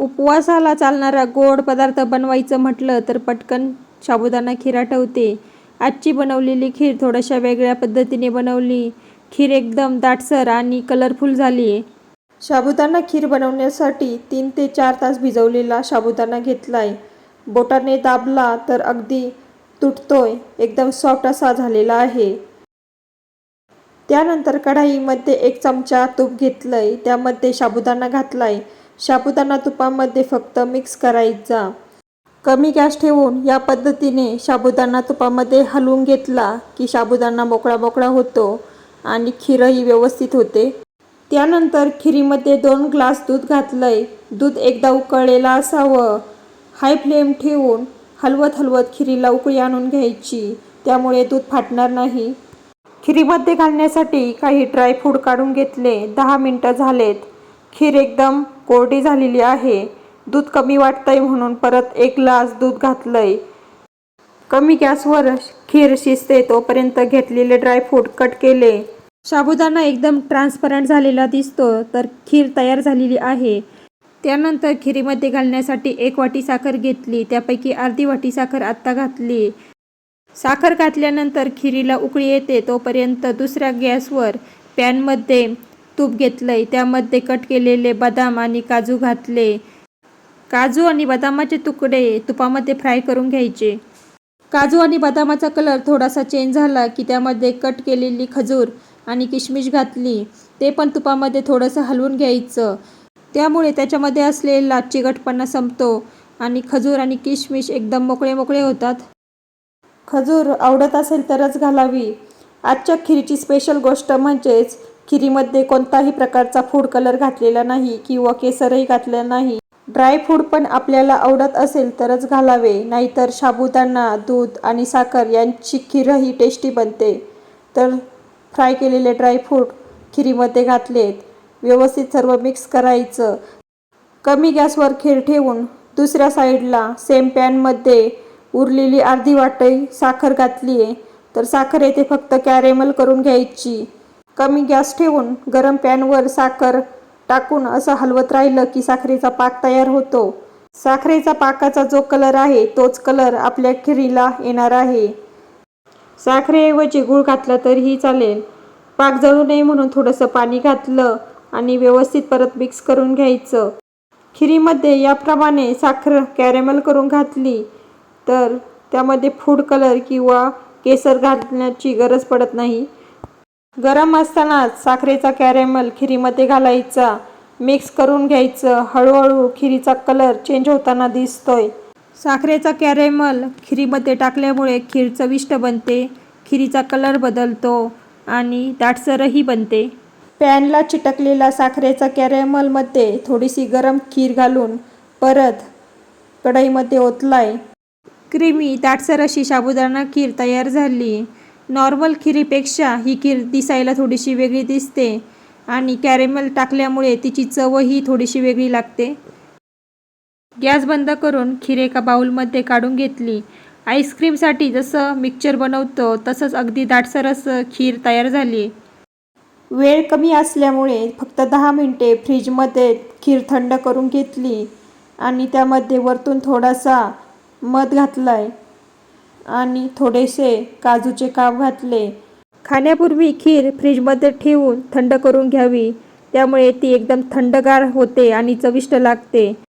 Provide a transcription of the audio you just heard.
उपवासाला चालणारा गोड पदार्थ बनवायचं म्हटलं तर पटकन साबुदाणा खीर आठवते आजची बनवलेली खीर थोड्याशा वेगळ्या पद्धतीने बनवली. खीर एकदम दाटसर आणि कलरफुल झाली. आहे साबुदाणा खीर बनवण्यासाठी तीन ते चार तास भिजवलेला साबुदाणा घेतलाय. बोटाने दाबला तर अगदी तुटतोय एकदम सॉफ्ट असा झालेला आहे. त्यानंतर कढाईमध्ये एक चमचा तूप घेतलंय त्यामध्ये साबुदाणा घातलाय. साबुदाणा तुपामध्ये फक्त मिक्स करायचा. कमी गॅस ठेवून या पद्धतीने साबुदाणा तुपामध्ये हलवून घेतला की साबुदाणा मोकळा मोकळा होतो आणि खीरही व्यवस्थित होते. त्यानंतर खिरीमध्ये दोन ग्लास दूध घातलं आहे दूध एकदा उकळलेलं असावं. हाय फ्लेम ठेवून हलवत हलवत खिरीला उकळी आणून घ्यायची. त्यामुळे दूध फाटणार नाही. खिरीमध्ये घालण्यासाठी काही ड्रायफ्रूट काढून घेतले. दहा मिनटं झालेत. खीर एकदम कोरडी झालेली आहे. दूध कमी वाटतंय म्हणून परत एक ग्लास दूध घातलंय. कमी गॅसवर खीर शिजते तोपर्यंत घेतलेले ड्रायफ्रूट कट केले. साबुदाणा एकदम ट्रान्सपरंट झालेला दिसतो तर खीर तयार झालेली आहे. त्यानंतर खिरीमध्ये घालण्यासाठी एक वाटी साखर घेतली त्यापैकी अर्धी वाटी साखर आत्ता घातली. साखर घातल्यानंतर खिरीला उकळी येते तोपर्यंत दुसऱ्या गॅसवर पॅनमध्ये तूप घेतलंय. त्यामध्ये कट केलेले बदाम आणि काजू घातले. काजू आणि बदामाचे तुकडे तुपामध्ये फ्राय करून घ्यायचे. काजू आणि बदामाचा कलर थोडासा चेंज झाला की त्यामध्ये कट केलेली खजूर आणि किशमिश घातली. ते पण तुपामध्ये थोडंसं हलवून घ्यायचं. त्यामुळे त्याच्यामध्ये असलेला चिकटपणा संपतो आणि खजूर आणि किशमिश एकदम मोकळे मोकळे होतात. खजूर आवडत असेल तरच घालावी. आजच्या खिरीची स्पेशल गोष्ट म्हणजेच खिरीमध्ये कोणताही प्रकारचा फूड कलर घातलेला नाही किंवा केसरही घातलेला नाही. ड्रायफ्रूट पण आपल्याला आवडत असेल तरच घालावे नाहीतर साबुदाणा दूध आणि साखर यांची खीरही टेस्टी बनते. तर फ्राय केलेले ड्रायफ्रूट खिरीमध्ये घातलेत. व्यवस्थित सर्व मिक्स करायचं. कमी गॅसवर खीर ठेवून दुसऱ्या साईडला सेम पॅनमध्ये उरलेली अर्धी वाटई साखर घातली आहे तर साखर येथे फक्त कॅरेमल करून घ्यायची. कमी गॅस ठेवून गरम पॅनवर साखर टाकून असं हलवत राहिलं की साखरेचा पाक तयार होतो. साखरेचा पाकाचा जो कलर आहे तोच कलर आपल्या खिरीला येणार आहे. साखरेऐवजी गूळ घातला तरीही चालेल. पाक जळू नये म्हणून थोडंसं पाणी घातलं आणि व्यवस्थित परत मिक्स करून घ्यायचं. खिरीमध्ये याप्रमाणे साखर कॅरेमल करून घातली तर त्यामध्ये फूड कलर किंवा केसर घालण्याची गरज पडत नाही. गरम असतानाच साखरेचा कॅरेमल खिरीमध्ये घालायचा. मिक्स करून घ्यायचं. हळूहळू खिरीचा कलर चेंज होताना दिसतोय. साखरेचा कॅरेमल खिरीमध्ये टाकल्यामुळे खीर चविष्ट बनते. खिरीचा कलर बदलतो आणि दाटसरही बनते. पॅनला चिटकलेला साखरेचा कॅरेमलमध्ये थोडीशी गरम खीर घालून परत कढईमध्ये ओतलाय. क्रीमी दाटसर अशी साबुदाणा खीर तयार झाली. नॉर्मल खिरीपेक्षा ही खीर दिसायला थोडीशी वेगळी दिसते आणि कॅरेमल टाकल्यामुळे तिची चवही थोडीशी वेगळी लागते. गॅस बंद करून खीर एका बाउलमध्ये काढून घेतली. आईस्क्रीमसाठी जसं मिक्सचर बनवतो तसंच अगदी दाटसर असं खीर तयार झाली. वेळ कमी असल्यामुळे फक्त दहा मिनटे फ्रीजमध्ये खीर थंड करून घेतली आणि त्यामध्ये वरतून थोडासा मध घातला आहे आणि थोडेसे काजूचे काप घातले. खाण्यापूर्वी खीर फ्रीजमध्ये ठेवून थंड करून घ्यावी. त्यामुळे ती एकदम थंडगार होते आणि चविष्ट लागते.